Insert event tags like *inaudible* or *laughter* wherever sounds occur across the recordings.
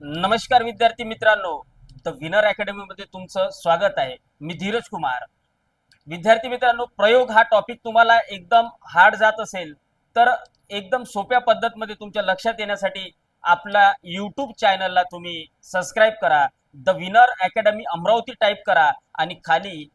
नमस्कार विद्यार्थी मित्रांनो. द विनर अकॅडमी मध्ये तुमचं स्वागत आहे. मी धीरज कुमार. विद्यार्थी मित्रांनो प्रयोग हा टॉपिक तुम्हाला एकदम हार्ड जात असेल तर एकदम सोप्या पद्धतीमध्ये तुमच्या लक्षात येण्यासाठी आपला युट्यूब चॅनलला तुम्ही सबस्क्राईब करा. The winner academy Amravati type करा आणि खाली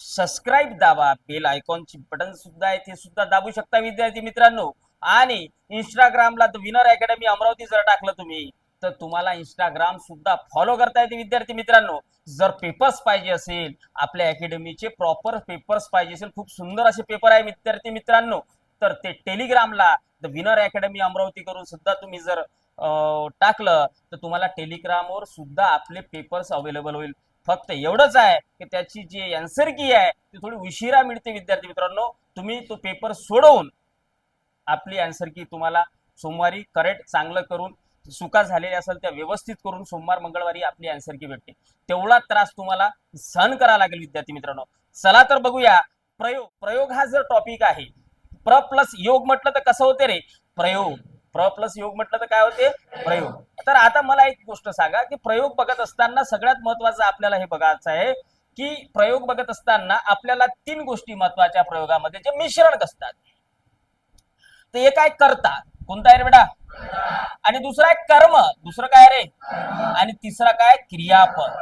सबस्क्राईब दाबा. बेल आयकॉनची बटन सुद्धा आहे ते सुद्धा दाबू शकता विद्यार्थी मित्रांनो. आणि इंस्टाग्रामला द विनर अकॅडमी अमरावती जर टाकलं तुम्ही तर तुम्हाला इंस्टाग्राम सुद्धा फॉलो करता येते विद्यार्थी मित्रांनो. जर पेपर्स पाहिजे असेल आपल्या अकॅडमीचे प्रॉपर पेपर्स पाहिजे असेल खूप सुंदर असे पेपर आहे विद्यार्थी मित्रांनो. तर ते टेलिग्रामला द विनर अकॅडमी अमरावती करून सुद्धा तुम्ही जर टाकलं तर तुम्हाला टेलिग्रामवर सुद्धा आपले पेपर्स अवेलेबल होईल. फक्त एवढंच आहे की त्याची जी अँसर की आहे ती थोडी उशिरा मिळते विद्यार्थी मित्रांनो. तुम्ही तो पेपर सोडवून आपली अँसर की तुम्हाला सोमवारी करेक्ट चांगलं करून चुका झालेल्या असेल त्या व्यवस्थित करून सोमवार मंगळवारी आपली अँसर की भेटते. तेवढा त्रास तुम्हाला सहन करावा लागेल विद्यार्थी मित्रांनो. चला तर बघूया. प्रयोग प्रयोग हा जर टॉपिक आहे प्र प्लस योग म्हटलं तर कसं होते रे? प्रयोग. प्र प्लस योग म्हटलं तर काय होते? प्रयोग. तर आता मला एक गोष्ट सांगा की प्रयोग बघत असताना सगळ्यात महत्वाचं आपल्याला हे बघायचं आहे की प्रयोग बघत असताना आपल्याला तीन गोष्टी महत्त्वाच्या प्रयोगामध्ये जे मिश्रण असतात. ते एक आहे कोणता आहे रे बेटा? आणि दुसरा आहे कर्म. दुसरं काय रे? आणि तिसरा काय? क्रियापद.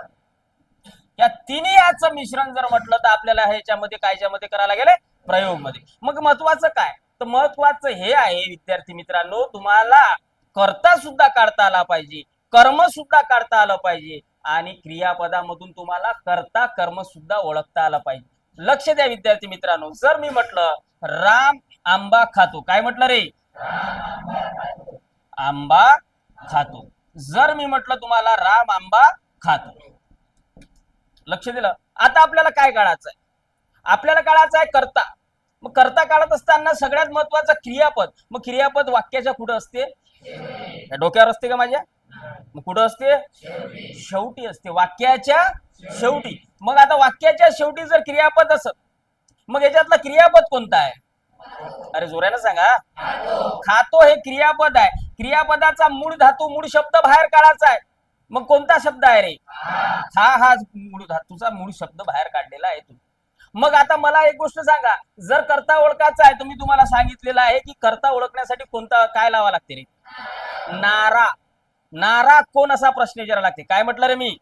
या तिन्ही याचं मिश्रण जर म्हटलं तर आपल्याला ह्याच्यामध्ये काय करायला गेले प्रयोगमध्ये मग महत्वाचं काय? तर महत्वाचं हे आहे विद्यार्थी मित्रांनो तुम्हाला कर्ता सुद्धा काढता आला पाहिजे. कर्म सुद्धा काढता आलं पाहिजे. आणि क्रियापदामधून तुम्हाला कर्ता कर्म सुद्धा ओळखता आलं पाहिजे. लक्ष द्या विद्यार्थी मित्रांनो. जर मी म्हटलं राम आंबा खातो. काय म्हटलं रे? आंबा खातो. जर मी म्हटलं तुम्हाला राम आंबा खातो. लक्ष दिलं? आता आपल्याला काय काढायचं आहे आपल्याला काढायचं आहे कर्ता. मग कर्ता काढत असताना सगळ्यात महत्वाचं क्रियापद. मग क्रियापद वाक्याच्या कुठं असते? डोक्यावर असते का माझ्या? मग कुठं असते? शेवटी असते. वाक्याच्या शेवटी. मग आता वाक्याच्या शेवटी जर क्रियापद असत मग याच्यातला क्रियापद कोणता आहे? अरे जोरानं सांगा. खातो हे क्रियापद आहे. क्रियापदाचा मूळ धातू मूळ शब्द बाहेर काढायचा आहे. मग कोणता शब्द आहे रे? हा हा मूळ धातूचा मूळ शब्द बाहेर काढलेला आहे तू. मग आता मला एक गोष्ट सांगा. जर करता ओळखायचा आहे तर मी तुम्हाला सांगितलेलं आहे की करता ओळखण्यासाठी कोणता काय लावा लागते रे? नारा. नारा कोण असा प्रश्न विचारा लागते? काय म्हटलं रे मी?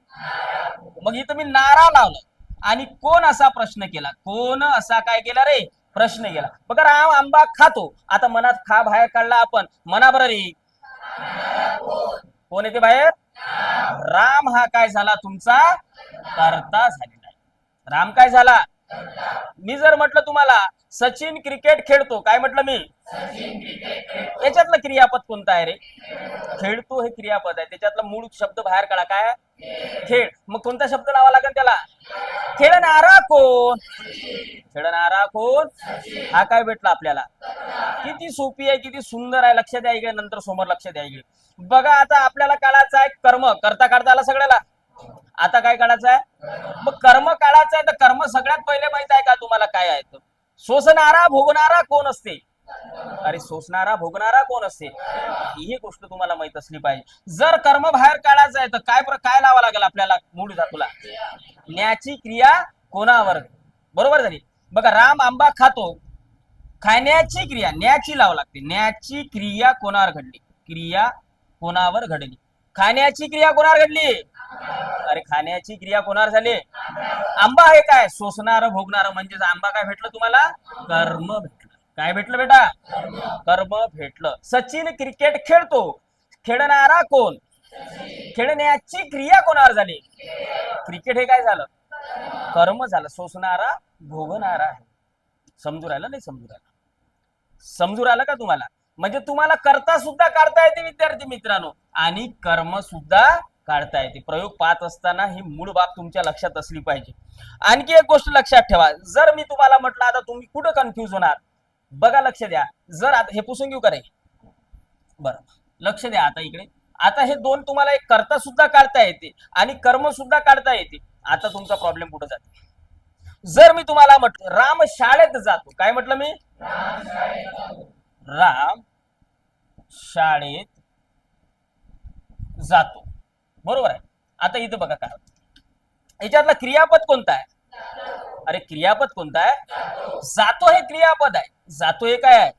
मग इथं मी नारा लावलं. आणि कोण असा प्रश्न केला? कोण असा काय केला रे? प्रश्न गेला. बघा राम आंबा खातो. आता मनात खा बाहेर काढला आपण. मना रे कोण येते बाहेर? राम हा काय झाला? तुमचा करता झालेला आहे. राम काय झाला? मी जर म्हटलं तुम्हाला सचिन क्रिकेट खेळतो काय म्हटलं मी? याच्यातलं क्रियापद कोणतं आहे रे? खेळतो हे क्रियापद आहे. त्याच्यातला मूळ शब्द बाहेर काढा. काय? खेळ. मग कोणता शब्द लावा लागेल त्याला? खेळणारा कोण? खेळणारा कोण? हा काय भेटला आपल्याला? किती सोपी आहे किती सुंदर आहे. लक्ष द्या इकडे नंतर समोर लक्ष द्या इकडे. बघा आता आपल्याला काळाचा आहे कर्म. करता करता आला सगळ्याला. आता काय काढायचं आहे मग कर्म काढायचं आहे तर कर्म सगळ्यात पहिले माहीत आहे का तुम्हाला काय आहे सोसणारा भोगणारा कोण असते? अरे सोसणारा भोगणारा कोण असते? ही गोष्ट तुम्हाला माहीत असली पाहिजे. जर कर्म बाहेर काढायचं आहे तर काय काय लावा लागेल आपल्याला? मूळ धातूला न्याची क्रिया कोणावर? बरोबर झाली? बघा राम आंबा खातो. खाण्याची क्रिया न्याची लावा लागते. न्याची क्रिया कोणावर घडली? क्रिया कोणावर घडली? खाण्याची क्रिया कोणावर घडली? अरे खाण्याची क्रिया कोणावर झाली? आंबा आहे काय? सोसणार भोगणार म्हणजेच आंबा काय भेटलं तुम्हाला? कर्म भेटलं. काय भेटलं बेटा? कर्म भेटलं. सचिन क्रिकेट खेळतो. खेळणारा कोण? खेळण्याची क्रिया कोणावर झाली? क्रिकेट हे काय झालं? कर्म झालं. सोसणारा भोगणारा आहे. समजू राहिलं नाही समजू राहिलं? समजू राहिलं का तुम्हाला? म्हणजे तुम्हाला करता सुद्धा काढता येते विद्यार्थी मित्रांनो. आणि कर्म सुद्धा काढता येते प्रयोग पाहत असताना ही मूळ बाब तुमच्या लक्षात असली पाहिजे. आणखी एक गोष्ट लक्षात ठेवा. जर मी तुम्हाला म्हटलं आता तुम्ही कुठं कन्फ्युज होणार? बघा लक्ष द्या. जर आता हे पुसून घेऊ करे बरं. लक्ष द्या आता इकडे. आता हे दोन तुम्हाला एक करता सुद्धा काढता येते आणि कर्म सुद्धा काढता येते. आता तुमचा प्रॉब्लेम कुठं जाते? जर मी तुम्हाला म्हटलं राम शाळेत जातो. काय म्हटलं मी? राम शाळेत जातो. बरोबर आहे. आता इथं बघा काय याच्यातला क्रियापद कोणता आहे? अरे क्रियापद कोणता आहे? जातो हे क्रियापद आहे. जातो हे काय आहे?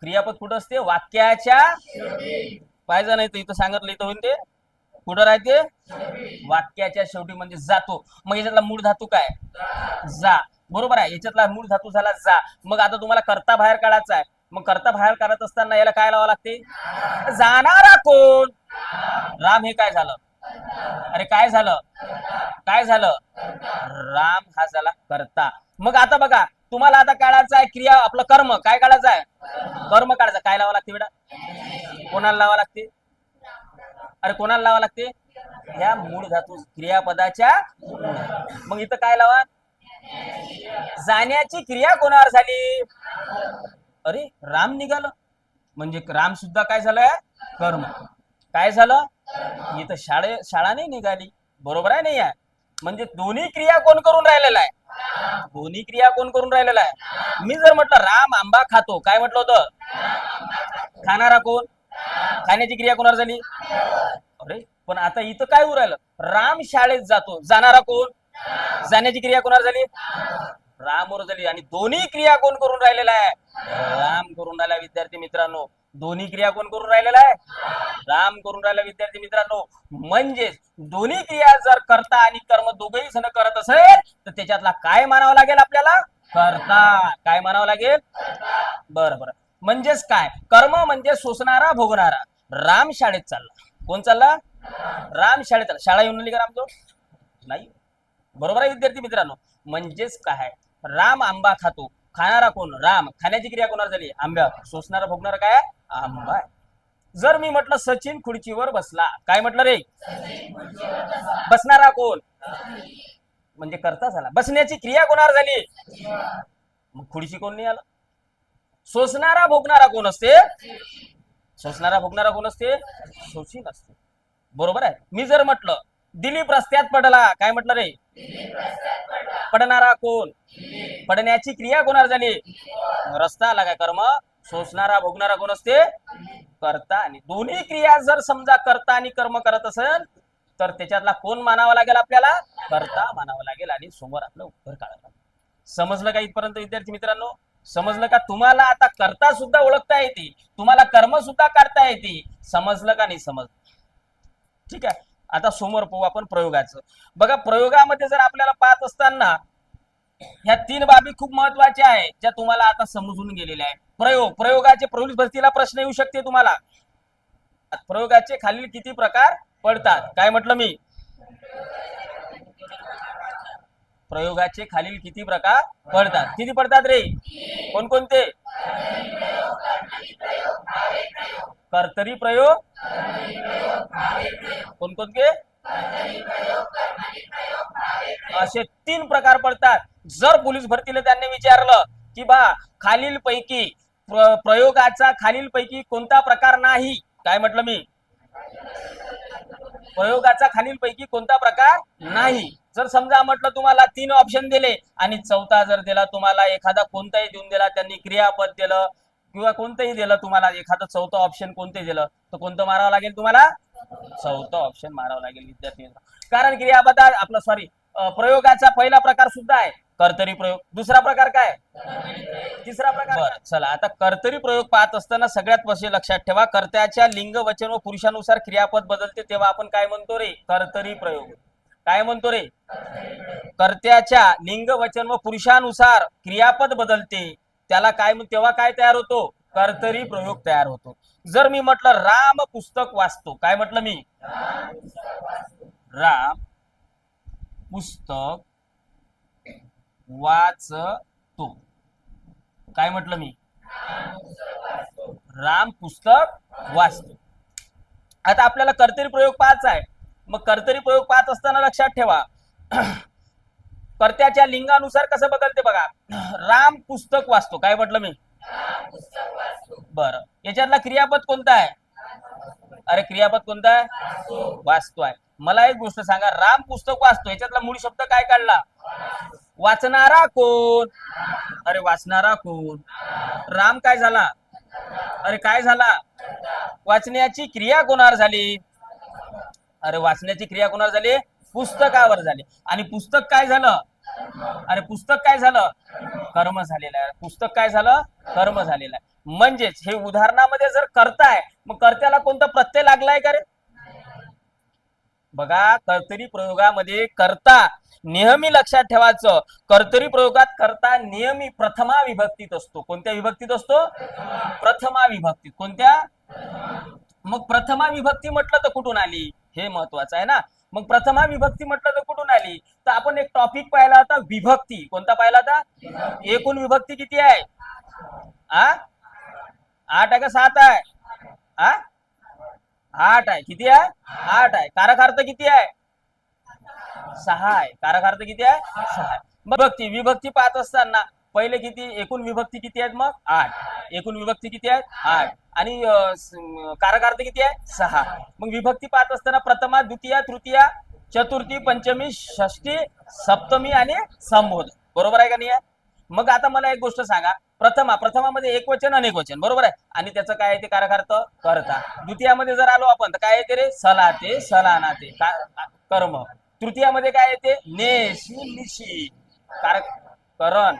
क्रियापद कुठं असते? वाक्याच्या पाहिजे नाही तर इथं सांगितलं इथं होईल ते. कुठं राहते? वाक्याच्या शेवटी म्हणजे जातो. मग याच्यातला मूळ धातू काय जा. बरोबर आहे. याच्यातला मूळ धातू झाला जा. मग आता तुम्हाला करता बाहेर काढायचा आहे. मग करता बाहेर काढत असताना याला काय लावावं लागते? जाणारा कोण? राम हे काय झालं? अरे काय झालं? काय झालं? राम हा झाला करता. मग आता बघा तुम्हाला आता काढायचं आहे क्रिया आपलं कर्म. काय काढायचं आहे? कर्म काढायचं. काय लावावं लागते बेटा? कोणाला लावा लागते? अरे कोणाला लावा लागते? ह्या मूळ धातू क्रियापदाच्या मग इथं काय लावा? जाण्याची क्रिया कोणावर झाली? अरे राम निघालं. म्हणजे राम सुद्धा काय झालंय कर्म. काय झालं? इथं शाळे शाळा नाही निघाली. बरोबर आहे नाही आहे? म्हणजे दोन्ही क्रिया कोण करून राहिलेला आहे? दोन्ही क्रिया कोण करून राहिलेला आहे? मी जर म्हटलं राम आंबा खातो काय म्हटलं होतं? खाणारा कोण? खाण्याची क्रिया कोणावर झाली? अरे पण आता इथं काय होऊ राहिलं? राम शाळेत जातो. जाणारा कोण? जाण्याची क्रिया कोणावर झाली? रामवर झाली. आणि दोन्ही क्रिया कोण करून राहिलेला आहे? राम करून राहिला विद्यार्थी मित्रांनो. दोन्ही क्रिया कोण करून राहिलेला आहे? राम करून राहिला विद्यार्थी मित्रांनो. म्हणजेच दोन्ही क्रिया जर करता आणि कर्म दोघेही सण करत असेल तर त्याच्यातला काय मानावं लागेल आपल्याला? करता. काय मानावं लागेल? बरं बरं. म्हणजेच काय? कर्म म्हणजे सोसणारा भोगणारा. राम शाळेत चालला. कोण चालला? राम शाळेत चालला. शाळा येऊन आली का रामजवळ? नाही. बरोबर आहे विद्यार्थी मित्रांनो. म्हणजेच काय? राम आंबा खातो. खाणारा कोण? राम. खाण्याची क्रिया कोणावर झाली? आंब्यावर. सोसणारा भोगणारा काय? आंबा. जर मी म्हटलं सचिन खुर्चीवर बसला काय म्हटलं रे? बसणारा कोण? म्हणजे करता झाला. बसण्याची क्रिया कोणावर झाली? मग खुर्ची कोण नाही आलं सोसणारा भोगणारा कोण असते? सोसणारा भोगणारा कोण असते? सोशील असते. बरोबर आहे. मी जर म्हटलं दिलीप रस्त्यात पडला काय म्हटलं रे? पडणारा कोण? पडण्याची क्रिया कोणावर झाली रस्ता आला कर्म सोसणारा भोगणारा कोण असते? करता. आणि दोन्ही क्रिया जर समजा करता आणि कर्म करत असेल तर त्याच्यातला कोण मानावा लागेल आपल्याला? करता मानावा लागेल आणि समोर आपलं उत्तर काढावं लागेल समजलं का इथपर्यंत विद्यार्थी मित्रांनो? समजलं का तुम्हाला आता करता सुद्धा ओळखता येते. तुम्हाला कर्म सुद्धा काढता येते. समजलं का नाही समजलं? ठीक आहे. आता समोर पाहू आपण प्रयोगाचं. बघा प्रयोगामध्ये जर आपल्याला पाहत असताना ह्या तीन बाबी खूप महत्त्वाच्या आहेत ज्या तुम्हाला आता समजून गेलेल्या आहेत. प्रयोग प्रयोगाचे पोलीस भरतीला प्रश्न येऊ शकते तुम्हाला. प्रयोगाचे खालील किती प्रकार पडतात? काय म्हटलं मी? प्रयोगाचे खालील किती प्रकार पडतात? किती पडतात रे? कोणकोणते? कर्तरी प्रयोग कोणकोणते? असे तीन प्रकार पडतात. जर पोलीस भरतीला त्यांनी विचारलं की बा खालील पैकी प्रयोगाचा खालील पैकी कोणता प्रकार नाही? काय म्हटलं मी? प्रयोगाचा खालील पैकी कोणता प्रकार नाही? जर समजा म्हटलं तुम्हाला तीन ऑप्शन दिले आणि चौथा जर दिला तुम्हाला एखादा कोणताही देऊन दिला त्यांनी क्रियापद दिलं किंवा कोणतंही दिलं तुम्हाला एखादं चौथं ऑप्शन कोणते दिलं तर कोणतं मारावं लागेल तुम्हाला? चौथं ऑप्शन मारावं लागेल विद्यार्थी. कारण क्रियापदा आपलं सॉरी प्रयोगाचा पहिला प्रकार सुद्धा आहे कर्तरी प्रयोग. दुसरा प्रकार काय? तिसरा प्रकार चला आता कर्तरी प्रयोग पाहत असताना सगळ्यात पहिले लक्षात ठेवा कर्त्याच्या लिंग वचन व पुरुषानुसार क्रियापद बदलते तेव्हा आपण काय म्हणतो रे? कर्तरी प्रयोग. काय म्हणतो रे? कर्त्याच्या लिंग वचन व पुरुषानुसार क्रियापद बदलते त्याला काय म्हण- तेव्हा काय तयार होतो? कर्तरी प्रयोग तयार होतो. जर मी म्हटलं राम पुस्तक वाचतो काय म्हटलं मी? राम पुस्तक वाचतो. काय म्हटलं मी? राम पुस्तक वाचतो. आता आपल्याला कर्तरी प्रयोग पाहायचा आहे. मग कर्तरी प्रयोग पाहत असताना लक्षात ठेवा. कर्त्याच्या लिंगानुसार कसं बदलते बघा. राम पुस्तक वाचतो. काय म्हटलं मी? बर. याच्यातला क्रियापद कोणता आहे? अरे क्रियापद कोणता आहे? वाचतो आहे. मला एक गोष्ट सांगा. राम पुस्तक वाचतो. याच्यातला मूळ शब्द काय काढला? वाचणारा कोण? अरे वाचणारा कोण? राम काय झाला? अरे काय झाला? वाचण्याची क्रिया कोणावर झाली? अरे वाचण्याची क्रिया कोणावर झाली? पुस्तकावर झाली. आणि पुस्तक काय झालं? अरे पुस्तक काय झालं? कर्म झालेलं आहे. पुस्तक काय झालं? कर्म झालेलं आहे. म्हणजेच हे उदाहरणामध्ये जर करताय मग कर्त्याला कोणता प्रत्यय लागलाय का रे? बघा कर्तरी प्रयोगामध्ये करता नेहमी लक्षात ठेवायचं. कर्तरी प्रयोगात करता नेहमी प्रथमा विभक्तीत असतो. कोणत्या विभक्तीत असतो? प्रथमा विभक्तीत. कोणत्या? मग प्रथमा विभक्ती म्हटलं तर कुठून आली? हे महत्वाचं आहे ना. मग प्रथमा विभक्ती म्हटलं तर कुठून आली? तर आपण एक टॉपिक पाहिला होता विभक्ती. कोणता पाहिला होता? एकूण विभक्ती किती आहे? आ? आठ आहे का सात आहे? आ? आठ आहे. किती आहे? आठ आहे. कारकार्थ किती आहे? सहा आहे. कारकार्थ किती आहे? सहा आहे. मग विभक्ती विभक्ती पाहत असताना पहिले किती एकूण विभक्ती किती आहेत मग? आठ. एकूण विभक्ती किती आहे? आठ. आणि अं, कारकार्थ किती आहे? सहा. मग विभक्ती पाहत असताना प्रथमा द्वितीया तृतीया चतुर्थी पंचमी षष्टी सप्तमी आणि संबोध. बरोबर आहे का नाही? आहे? मग आता मला एक गोष्ट सांगा. प्रथमा प्रथमामध्ये एक वचन अनेक वचन. बरोबर आहे? आणि त्याचं काय आहे ते कारकार्थ करता. द्वितीयामध्ये जर आलो आपण तर काय येते रे? सलाते सलानाते. कर्म. तृतीयामध्ये काय येते? नेशी निशी. कार करण.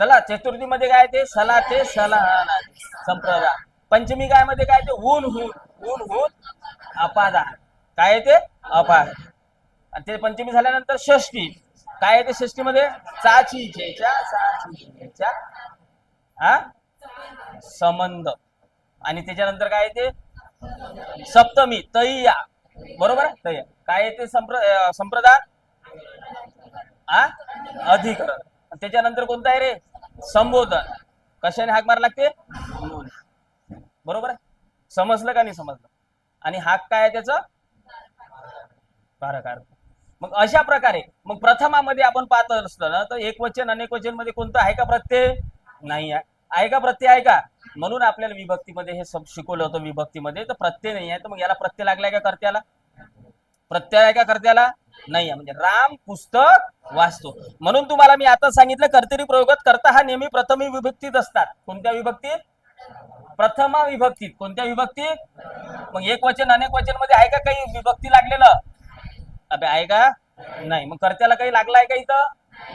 चला चतुर्थीमध्ये काय येते सलाते सला. संप्रदा. पंचमी काय मध्ये काय येते ऊन हून ऊन हून अपादा काय येते अपाद आणि ते पंचमी झाल्यानंतर षष्टी काय येते षष्टी मध्ये चाची छेच्या चाची हा? संबंध. आणि त्याच्यानंतर काय येते सप्तमी तैया. बरोबर तैया. काय येते संप्र संप्रदाय हा अधिकरण. त्याच्यानंतर कोणतं आहे रे? संबोधन. कशाने हाक मारा लागते? बरोबर आहे? समजलं का नाही समजलं? आणि हाक काय आहे त्याचा? कारक मग अशा प्रकारे मग प्रथमामध्ये आपण पाहत असलं ना तर एक वचन अनेक वचनमध्ये कोणतं आहे का प्रत्यय? नाही आहे. आहे का प्रत्यय? आहे का? म्हणून आपल्याला विभक्तीमध्ये हे सब शिकवलं होतं विभक्तीमध्ये तर प्रत्यय नाही आहे. तर मग याला प्रत्यय लागलाय का कर्त्याला? प्रत्यय आहे का कर्त्याला? नाही म्हणजे राम पुस्तक वाचतो. म्हणून तुम्हाला मी आता सांगितलं कर्तरी प्रयोगात करता हा नेहमी प्रथमी विभक्तीत असतात. कोणत्या विभक्तीत? प्रथमा विभक्तीत. कोणत्या विभक्तीत? मग एक वचन अनेक वचनमध्ये आहे का काही विभक्ती लागलेलं? अबे आहे का? नाही. मग कर्त्याला काही लागलाय का इथं?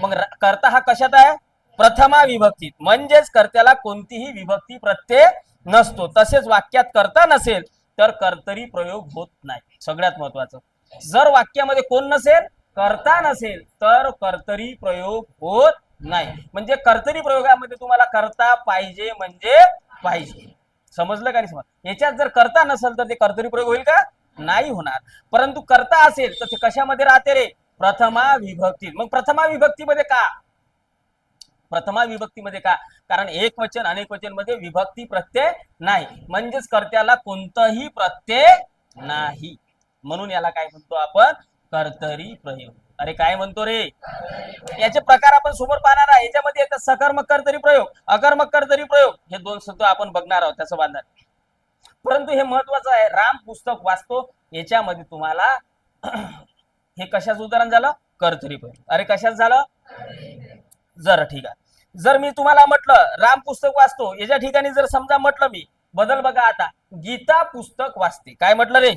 मग कर्ता हा कशात आहे? प्रथमा विभक्तीत. म्हणजेच कर्त्याला कोणतीही विभक्ती प्रत्यय नसतो. तसेच वाक्यात कर्ता नसेल तर कर्तरी प्रयोग होत नाही. सगळ्यात महत्वाचं. जर वाक्यामध्ये कोण नसेल करता नसेल तर कर्तरी प्रयोग होत नाही. म्हणजे कर्तरी प्रयोगामध्ये तुम्हाला करता पाहिजे म्हणजे पाहिजे. समजलं का नाही समज? याच्यात जर करता नसेल तर ते कर्तरी प्रयोग होईल का? नाही होणार. परंतु कर्ता असेल तर ते कशामध्ये राहते रे? प्रथमा विभक्ती मग प्रथमा विभक्तीमध्ये का? प्रथमा विभक्तीमध्ये का? कारण एक वचन अनेक वचनमध्ये विभक्ती प्रत्यय नाही. म्हणजेच कर्त्याला कोणतंही प्रत्यय नाही. म्हणून याला काय म्हणतो आपण? कर्तरी प्रयोग. अरे काय म्हणतो रे? याचे प्रकार आपण समोर पाहणार आहे. याच्यामध्ये येतात सकर्मक कर्तरी प्रयोग. अकर्मक कर्तरी प्रयोग. हे दोन शब्द आपण बघणार आहोत त्याचं बांधणार परंतु हे महत्वाचं आहे. राम पुस्तक वाचतो. याच्यामध्ये तुम्हाला *clears throat* हे कशाचं उदाहरण झालं? कर्तरी प्रयोग. अरे कशाच झालं? जर ठीक आहे. जर मी तुम्हाला म्हटलं राम पुस्तक वाचतो. याच्या ठिकाणी जर समजा म्हटलं मी बदल बघा आता. गीता पुस्तक वाचते. काय म्हटलं रे?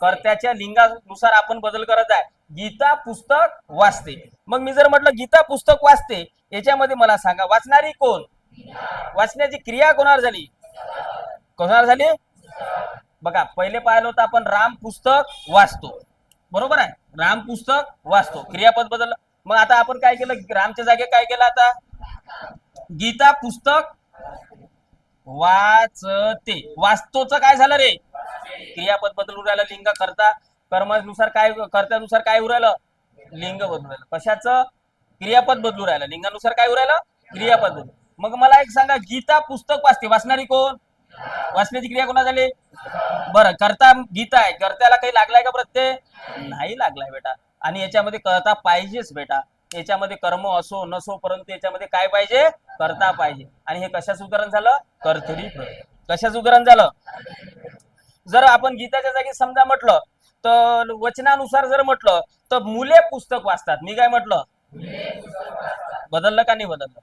कर्त्याच्या लिंगानुसार आपण बदल करत आहे. गीता पुस्तक वाचते. मग मी जर म्हटलं गीता पुस्तक वाचते याच्यामध्ये मला सांगा वाचणारी कोण? वाचण्याची क्रिया कोणावर झाली? कोणावर झाली? बघा पहिले पाहिलं होतं आपण राम पुस्तक वाचतो. बरोबर आहे? राम पुस्तक वाचतो. क्रियापद बदललं मग आता आपण काय केलं? रामच्या जागे काय केलं आता? गीता पुस्तक वाचते. वाचतोच काय झालं रे? क्रियापद बदलून राहिलं लिंग करता कर्मानुसार काय कर्त्यानुसार काय होऊ राहिलं? लिंग बदलून राहिलं. कशाचं? क्रियापद बदलू राहिलं. लिंगानुसार काय उरायला क्रियापद बदलू मग मला एक सांगा गीता पुस्तक वाचते. वाचणारी कोण? वाचण्याची क्रिया कोणा झाली? बरं करता गीता आहे. कर्त्याला काही लागलाय का प्रत्यय? नाही लागलाय बेटा. आणि याच्यामध्ये करता पाहिजेच बेटा. याच्यामध्ये कर्म असो नसो परंतु याच्यामध्ये काय पाहिजे? करता पाहिजे. आणि हे कशाचं उदाहरण झालं? कर्तरी प्रयोग कशाचं उदाहरण झालं? जर आपण गीताच्या जागी समजा म्हटलं तर वचनानुसार जर म्हटलं तर मुले पुस्तक वाचतात. मी काय म्हटलं? बदललं का नाही बदललं?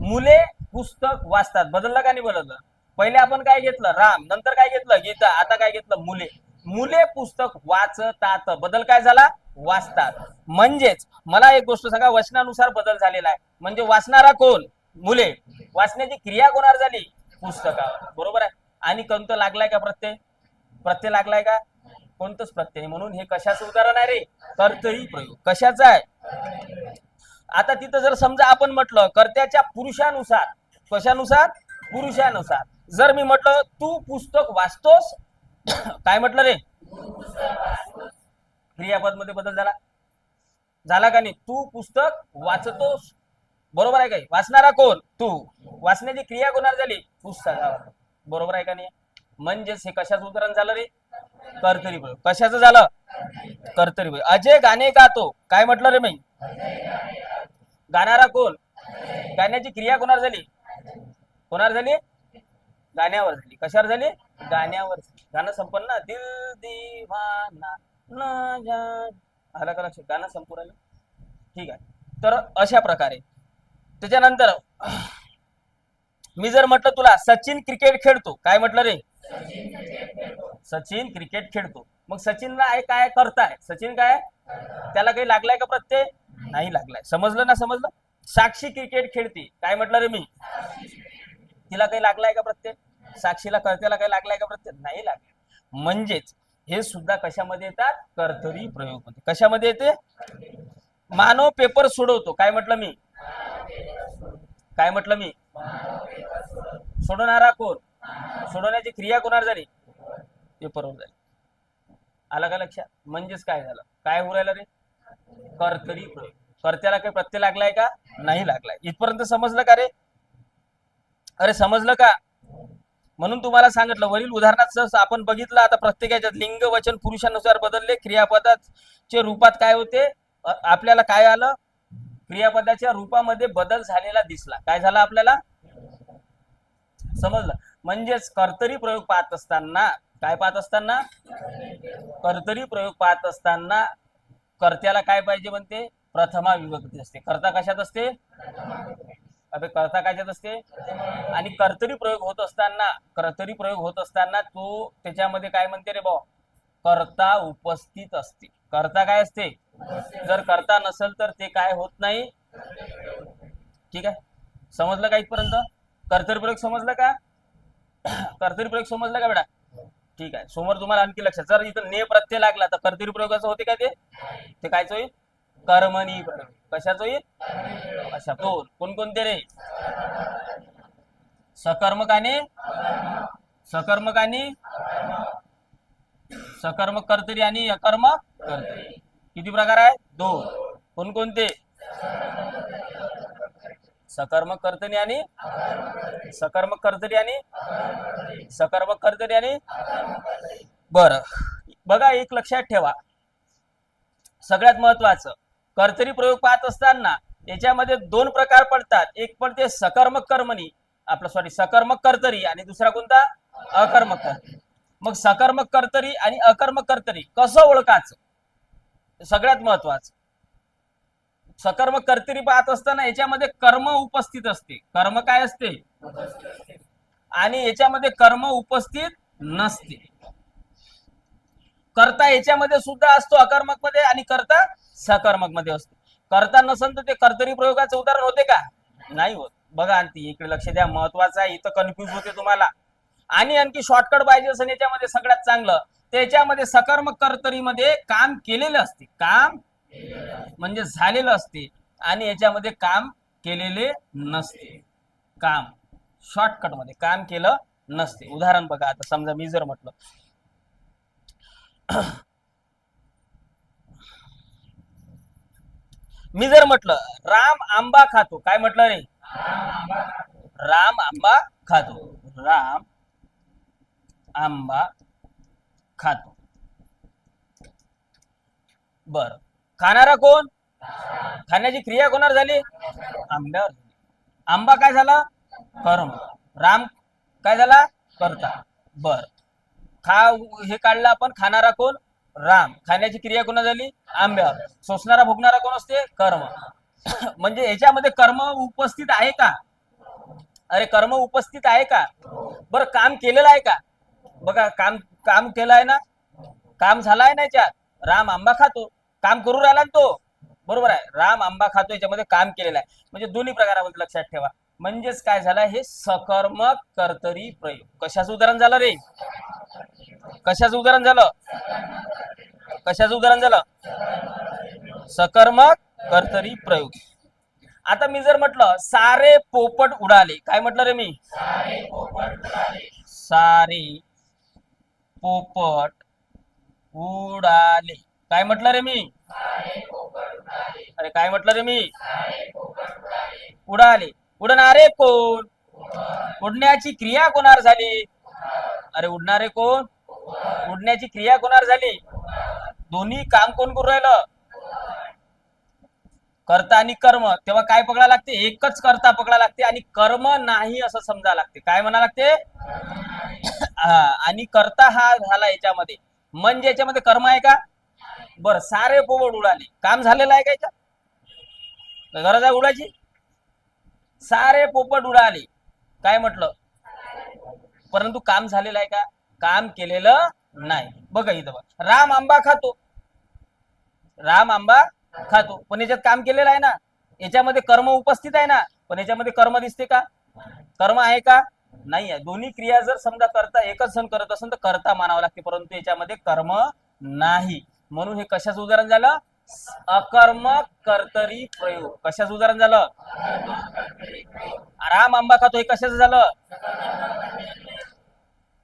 मुले पुस्तक वाचतात. बदललं का नाही बदललं? पहिले आपण काय घेतलं? राम. नंतर काय घेतलं? गीता. आता काय घेतलं? मुले. मुले पुस्तक वाचतात. बदल काय झाला? वाचतात. म्हणजेच मला एक गोष्ट सांगा वचनानुसार बदल झालेला आहे. म्हणजे वाचणारा कोण? मुले. वाचण्याची क्रिया कोणावर झाली? पुस्तकावर. बरोबर आहे? आणि कोणतं लागलाय का प्रत्यय? प्रत्यय लागलाय का? कोणतंच प्रत्यय नाही. म्हणून हे कशाचं उदाहरण आहे रे? कर्तरी प्रयोग. कशाचा आहे? आता तिथं जर समजा आपण म्हटलं कर्त्याच्या पुरुषानुसार. कशानुसार? पुरुषानुसार. जर मी म्हटलं तू पुस्तक वाचतोस? *coughs* काय म्हटलं रे? क्रियापदमध्ये बदल झाला. झाला का नाही? तू पुस्तक वाचतोस. बरोबर आहे काय वाचणारा कोण? तू. वाचण्याची क्रिया कोणावर झाली? पुस्तकावर. बरोबर आहे का नाही? म्हणजेच हे कशाचं उदाहरण झालं रे? कर्तरी प्रयोग कशाचं झालं? कर्तरी प्रयोग अजय गाणे गातो. काय म्हटलं रे मी? गाणारा कोण? गाण्याची क्रिया कोणावर झाली? कोणावर झाली? गाण्यावर झाली. कशावर झाली? गाण्यावर झाली. गाणं संपन्न दिल दिवाना. ना जा. आला का लक्षात? गाणं संपून राहिलं? ठीक आहे. तर अशा प्रकारे. त्याच्यानंतर मी जर म्हटलं तुला सचिन क्रिकेट खेळतो. काय म्हटलं रे? सचिन क्रिकेट खेळतो. मग सचिनला आहे काय करताय? सचिन काय? त्याला काही लागलाय का प्रत्यय? नाही लागलाय. समजलं ना समजलं? साक्षी क्रिकेट खेळते. काय म्हटलं रे मी? तिला काही लागलाय का प्रत्यय? साक्षीला कर्त्याला काही लागलाय का प्रत्यय? नाही लागलाय म्हणजेच हे सुद्धा कशामध्ये येतात? कर्तरी प्रयोगमध्ये. कशामध्ये येते? मानव पेपर सोडवतो. काय म्हटलं मी? काय म्हटलं मी? सोडवणारा कोण? सोडवण्याची क्रिया कोणावर झाली? पेपरवर झाली. आला का लक्षात? म्हणजेच काय झालं? काय होऊ राहिलं रे? कर्तरी प्रयोग. कर्त्याला काही प्रत्यय लागलाय का? नाही लागलाय. इथपर्यंत समजलं का रे? अरे समजलं का? म्हणून तुम्हाला सांगितलं वरील उदाहरणात सहज आपण बघितलं आता प्रत्येकाच्या लिंग वचन पुरुषानुसार बदलले क्रियापदाचे रूपात काय होते? आपल्याला काय आलं? क्रियापदाच्या रूपामध्ये बदल झालेला दिसला. काय झाला आपल्याला? समजलं? म्हणजेच कर्तरी प्रयोग पाहत असताना काय पाहत असताना? कर्तरी प्रयोग पाहत असताना कर्त्याला काय पाहिजे म्हणते? प्रथमा विभक्ती असते. कर्ता कशात असते? अबे कर्ता कायच्यात असते? आणि कर्तरी प्रयोग होत असताना कर्तरी प्रयोग होत असताना तो त्याच्यामध्ये काय म्हणते रे भाऊ? कर्ता उपस्थित असते. कर्ता काय असते? जर कर्ता नसेल तर ते काय होत नाही. ठीक आहे? समजलं का इथपर्यंत? कर्तरी प्रयोग समजलं का? कर्तरी प्रयोग समजलं का बेटा? ठीक आहे. समोर तुम्हाला आणखी लक्षात. जर इथं ने प्रत्यय लागला तर कर्तरी प्रयोगाचं होते का ते? ते कायच होईल? कर्मणी प्रयोग कशाचं होईल अशा दोन. कोणकोणते रे? सकर्मक आणि सकर्मक आणि सकर्मक कर्तरी आणि अकर्म कर्तरी किती प्रकार आहे दोन. कोणकोणते? सकर्मक कर्तरी आणि सकर्मक कर्तरी आणि सकर्मक कर्तरी आणि बर. बघा एक लक्षात ठेवा. सगळ्यात महत्वाचं कर्तरी प्रयोग पाहत असताना याच्यामध्ये दोन प्रकार पडतात. एक पडते सकर्मक कर्मणी. आपलं सॉरी सकर्मक कर्तरी आणि दुसरा कोणता? अकर्मक कर्तरी. मग सकर्मक कर्तरी आणि अकर्मक कर्तरी कसं ओळखायचं? सगळ्यात महत्वाचं. सकर्मक कर्तरी पाहत असताना याच्यामध्ये कर्म उपस्थित असते. कर्म काय असते? आणि याच्यामध्ये कर्म उपस्थित नसते. कर्ता याच्यामध्ये सुद्धा असतो अकर्मकमध्ये आणि कर्ता सकर्मकमध्ये असते. करता नसेल तर ते कर्तरी प्रयोगाचं उदाहरण होते का? नाही होत. बघा आणखी इकडे लक्ष द्या. महत्वाचं आहे इथं कन्फ्युज होते तुम्हाला. आणि आणखी शॉर्टकट पाहिजे असेल याच्यामध्ये सगळ्यात चांगलं. त्याच्यामध्ये सकर्मक कर्तरीमध्ये काम केलेलं असते. काम म्हणजे झालेलं असते. आणि याच्यामध्ये काम केलेले नसते. काम. शॉर्टकटमध्ये काम केलं नसते. उदाहरण बघा. आता समजा मी जर म्हटलं. मी जर म्हटलं राम आंबा खातो काय म्हटलं रे? राम आंबा खातो. राम आंबा खातो. बर. खाणारा कोण? खाण्याची क्रिया कोणावर झाली? आंब्यावर आंबा काय झाला? कर्म राम काय झाला? करता. बर. खा हे काढलं आपण. खाणारा कोण? राम. खाण्याची क्रिया कोणा झाली? आंब्यावर. सोसणारा भोगणारा कोण असते? कर्म. *coughs* म्हणजे याच्यामध्ये कर्म उपस्थित आहे का? अरे कर्म उपस्थित आहे का? बरं काम केलेलं आहे का? बघा काम काम केलं आहे ना? काम झालाय ना याच्यात? राम आंबा खातो. काम करू राहिला ना तो. बरोबर आहे. राम आंबा खातो याच्यामध्ये काम केलेलं आहे. म्हणजे दोन्ही प्रकारामध्ये लक्षात ठेवा. म्हणजेच काय झालं? हे सकर्मक कर्तरी प्रयोग. कशाचं उदाहरण झालं रे? कशाचं उदाहरण झालं? कशाचं उदाहरण झालं? सकर्मक कर्तरी प्रयोग. आता मी जर म्हटलं सारे पोपट उडाले. काय म्हटलं रे मी? सारे पोपट उडाले. काय म्हटलं रे मी? अरे काय म्हटलं रे मी? उडाले. उडणारे कोण? उडण्याची क्रिया कोणावर झाली? अरे उडणारे कोण? उडण्याची क्रिया कोणावर झाली? दोन्ही काम कोण करू राहिलं? कर्ता आणि कर्म. तेव्हा काय पकडा लागते? एकच कर्ता पकडा लागते आणि कर्म नाही असं समजा लागते. काय म्हणा लागते? *coughs* हा, आणि कर्ता हा झाला याच्यामध्ये. म्हणजे याच्यामध्ये कर्म आहे का? बर सारे पोवड उडाले. काम झालेलं आहे का याच्यात? गरज आहे उडायची? सारे पोपट उडाले. काय म्हटलं? परंतु काम झालेलं आहे का? काम केलेलं नाही. बघा इथं बघ. राम आंबा खातो. राम आंबा खातो. पण याच्यात काम केलेलं आहे ना? याच्यामध्ये कर्म उपस्थित आहे ना? पण याच्यामध्ये कर्म दिसते का? कर्म आहे का? नाही आहे. दोन्ही क्रिया जर समजा करता एकच जण करत असेल तर करता मानावं लागते. परंतु याच्यामध्ये कर्म नाही. म्हणून हे कशाचं उदाहरण झालं? अकर्मक कर्तरी प्रयोग. कशाचं उदाहरण झालं? राम आंबा खातो हे कशाचं झालं?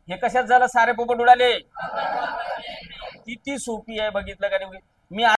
हे कशाच झालं? सारे पोपट उडाले. किती सोपी आहे बघितलं का मी